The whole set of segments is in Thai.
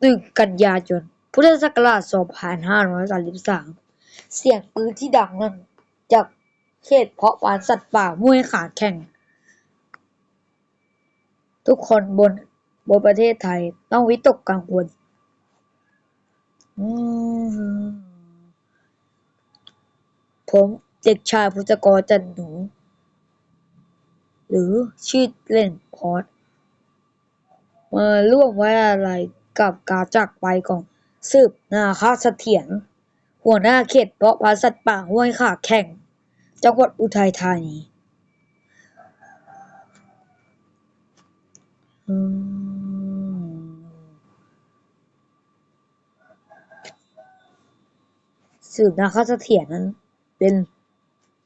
หนึ่งกันยายนพุทธศักราช2533 เสียงปืนที่ดังนั้นจากเขตเพาะพันสัตว์ป่าห้วยขาแข่ง ทุกคนบนบนประเทศไทยต้องวิตกกังวลผมเด็กชายพุทธกรจันหนู หรือชื่อเล่นพอดมาร่วมไว้อะไรกับการจากไปของสืบนาคาเสถียรหัวหน้าเขตเพาะพันธุ์สัตว์ป่าห้วยขาแข่ง จังหวัดอุทัยธานีสืบนาคาเสถียรนั้นเป็น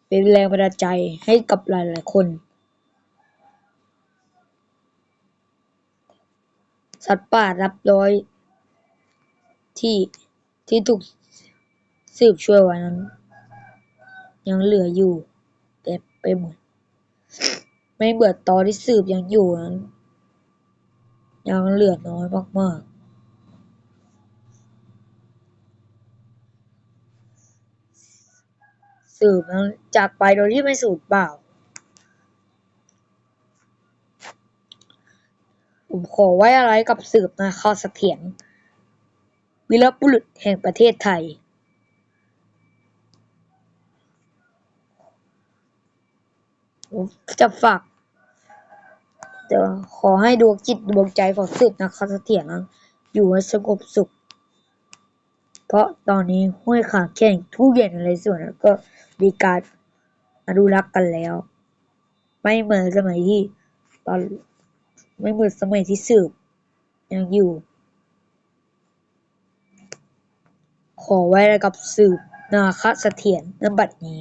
เป็นแรงบันดาลใจให้กับหลายๆคน สัตว์ป่านับร้อย ที่ที่ถูกสืบช่วยไว้นั้น ยังเหลืออยู่เต็มไปหมดไม่เบื่อตอนที่สืบยังอยู่นั้น ยังเหลือน้อยมากๆ สืบนั้นจากไปโดยที่ไม่สูญเปล่า ผมขอไว้อะไรกับสืบนาคาเสถียรวีรบุรุษแห่งประเทศไทย ผมจะฝากเดี๋ยวขอให้ดวงจิตดวงใจของสืบนาคาเสถียรนั้นอยู่ให้สงบสุข เพราะตอนนี้ห้วยขาแข่งทุเรียนอะไรส่วนนั้นก็มีการอนุรักษ์กันแล้ว ไม่เหมือนสมัยที่ตอน ไม่เหมือนสมัยที่สืบยังอยู่ ขอไว้อะกับสืบนาคเสถียรณบัดนี้